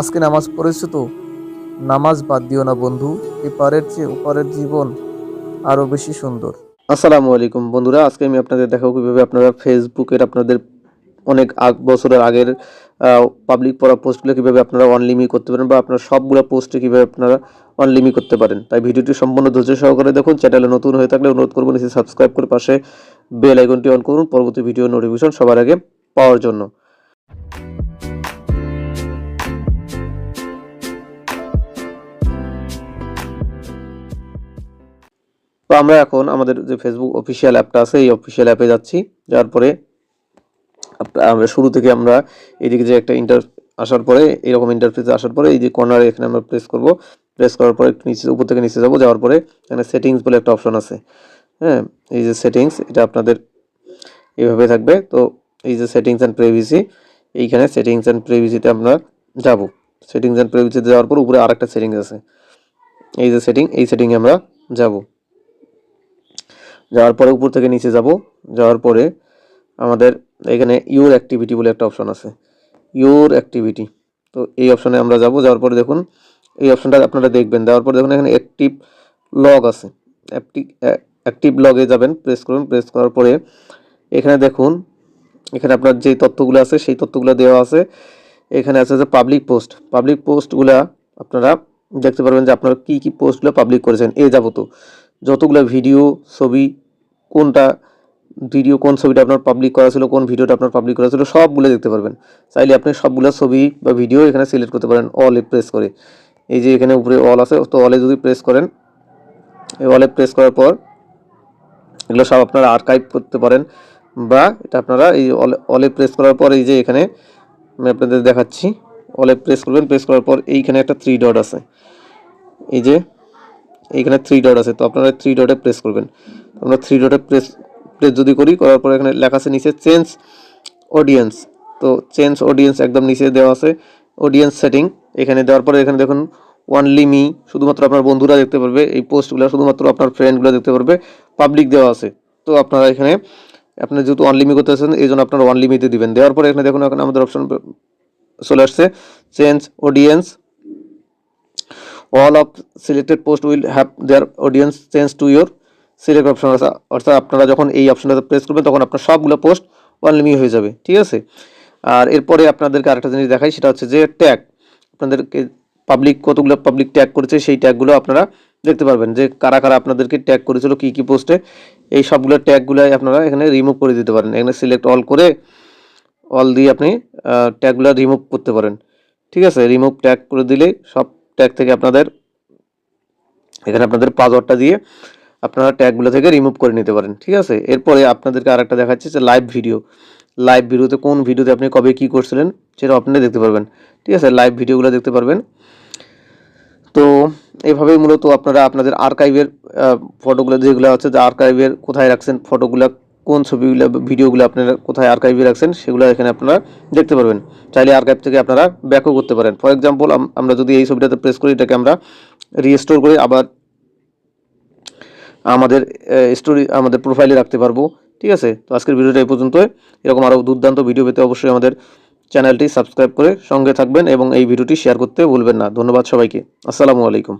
আজকে নামাজ পড়েছো তো? নামাজ বাদ দিও না বন্ধু, এপারের চেয়ে ওপারের জীবন আরও বেশি সুন্দর। আসসালামু আলাইকুম বন্ধুরা, আজকে আমি আপনাদের দেখাবো কীভাবে আপনারা ফেসবুকের আপনাদের অনেক আগ বছরের আগের পাবলিক পড়া পোস্টগুলো কীভাবে আপনারা অনলিমি করতে পারেন বা আপনার সবগুলো পোস্টে কীভাবে আপনারা অনলিমি করতে পারেন। তাই ভিডিওটি সম্পূর্ণ ধৈর্য সহকারে দেখুন চ্যানেলে নতুন হয়ে থাকলে অনুরোধ করব নিচে সাবস্ক্রাইব করে পাশে বেল আইকনটি অন করুন, পরবর্তী ভিডিও নোটিফিকেশন সবার আগে পাওয়ার জন্য। তো আমরা এখন আমাদের যে ফেসবুক অফিসিয়াল অ্যাপটা আছে, এই অফিসিয়াল অ্যাপে যাচ্ছি। যাওয়ার পরে আমরা শুরু থেকে আমরা এদিকে যে একটা ইন্টার আসার পরে, এরকম ইন্টারফেসে আসার পরে, এই যে কর্নারে এখানে আমরা প্রেস করব। প্রেস করার পরে একটু নিচে উপর থেকে নিচে যাব। যাওয়ার পরে এখানে সেটিংস বলে একটা অপশন আছে। হ্যাঁ এই যে সেটিংস এটা আপনাদের এইভাবে থাকবে। তো এই যে সেটিংস অ্যান্ড প্রাইভেসি এইখানে সেটিংস অ্যান্ড প্রাইভেসিতে আমরা যাব। সেটিংস অ্যান্ড প্রাইভেসিতে যাওয়ার পর উপরে আরেকটা সেটিংস আছে। এই যে সেটিং এই সেটিংয়ে আমরা যাব। যাওয়ার পরে উপর থেকে নিচে যাব। যাওয়ার পরে আমাদের এখানে ইউর অ্যাক্টিভিটি বলে একটা অপশন আছে। ইউর অ্যাক্টিভিটি তো এই অপশনে আমরা যাব। যাওয়ার পরে দেখুন, এই অপশনটা আপনারা দেখবেন। দেওয়ার পরে দেখুন, এখানে অ্যাক্টিভ লগ আছে। অ্যাক্টিভ লগে যাবেন প্রেস করুন। প্রেস করার পরে এখানে দেখুন, এখানে আপনার যে তথ্যগুলো আছে, সেই তথ্যগুলো দেওয়া আছে। এখানে আছে যে পাবলিক পোস্ট পাবলিক পোস্টগুলা আপনারা দেখতে পারবেন যে আপনারা কী কী পোস্টগুলো পাবলিক করেছেন। এ যাবত। যতগুলো ভিডিও ছবি কোনটা ভিডিও কোন ছবিটা আপনার পাবলিক করা ছিল, কোন ভিডিওটা আপনার পাবলিক করা ছিল, সবগুলো দেখতে পারবেন। চাইলে আপনি সবগুলো ছবি বা ভিডিও এখানে সিলেক্ট করতে পারেন অলে প্রেস করে। এই যে এখানে উপরে অল আছে, তো অলে যদি প্রেস করেন, এই অলে প্রেস করার পর, এগুলো সব আপনারা আর্কাইভ করতে পারেন, বা এটা আপনারা এই অলে অলে প্রেস করার পর এই যে এখানে আমি আপনাদের দেখাচ্ছি অলে প্রেস করবেন প্রেস করার পর এইখানে একটা থ্রি ডট আছে। এই যে এইখানে থ্রি ডট আছে, তো আপনারা থ্রি ডটে প্রেস করবেন। আমরা থ্রি ডটে প্রেস প্রেস যদি করি, করার পর এখানে লেখা আছে নিচে চেঞ্জ অডিয়েন্স তো চেঞ্জ অডিয়েন্স একদম নিচে দেওয়া আছে অডিয়েন্স সেটিং এখানে দেওয়ার পরে এখানে দেখুন ওয়ানলি মি শুধুমাত্র আপনার বন্ধুরা দেখতে পারবে, এই পোস্টগুলো শুধুমাত্র আপনার ফ্রেন্ডগুলো দেখতে পারবে পাবলিক দেওয়া আছে। তো আপনারা এখানে, আপনি যেহেতু অনলিমি করতেছেন, এই জন্য আপনারা অনলিমিতে দিবেন। দেওয়ার পরে এখানে দেখুন, এখানে আমাদের অপশন চলে আসছে change audience all of selected post will have their audience change to your select option. অর্থাৎ আপনারা যখন এই অপশনটাতে প্রেস করবেন, তখন আপনার সবগুলো পোস্ট অনলিমি হয়ে যাবে। ঠিক আছে? আর এরপরে আপনাদেরকে আরেকটা জিনিস দেখাই, সেটা হচ্ছে যে ট্যাগ আপনাদেরকে পাবলিক কতগুলো পাবলিক ট্যাগ করেছে, সেই ট্যাগগুলো আপনারা দেখতে পারবেন যে কারা কারা আপনাদেরকে ট্যাগ করেছিল, কী কী পোস্টে এই সবগুলো ট্যাগগুলো আপনারা এখানে রিমুভ করে দিতে পারেন। এখানে সিলেক্ট অল করে অল দিয়ে আপনি ট্যাগগুলো রিমুভ করতে পারেন। ঠিক আছে? রিমুভ ট্যাগ করে দিলে সব ট্যাগ থেকে আপনাদের, এখানে আপনাদের পাসওয়ার্ডটা দিয়ে আপনারা ট্যাগগুলো থেকে রিমুভ করে নিতে পারেন, ঠিক আছে? এরপরে আপনাদেরকে আরেকটা দেখাচ্ছি যে লাইভ ভিডিও লাইভ ভিডিওতে কোন ভিডিওতে আপনি কবে কী করছিলেন সেটা আপনি দেখতে পারবেন, ঠিক আছে? লাইভ ভিডিওগুলো দেখতে পারবেন। তো এভাবেই মূলত আপনারা আপনাদের আর্কাইভের ফটোগুলো যেগুলো আছে, যে আর্কাইভের কোথায় রাখছেন ফটোগুলো কোন ছবিগুলো, ভিডিওগুলো আপনারা কোথায় আর্কাইভে রাখছেন, সেগুলো এখানে আপনারা দেখতে পারবেন। চাইলে আর্কাইভ থেকে আপনারা ব্যাকও করতে পারেন। ফর এক্সাম্পল আমরা যদি এই ছবিটাতে প্রেস করি, এটাকে আমরা রিস্টোর করে আবার আমাদের স্টোরি আমাদের প্রোফাইলে রাখতে পারব। ঠিক আছে? তো আজকের ভিডিওটা এই পর্যন্ত এরকম আরও দুর্দান্ত ভিডিও পেতে অবশ্যই আমাদের চ্যানেলটি সাবস্ক্রাইব করে সঙ্গে থাকবেন এবং এই ভিডিওটি শেয়ার করতে ভুলবেন না। ধন্যবাদ সবাইকে। আসসালামু আলাইকুম।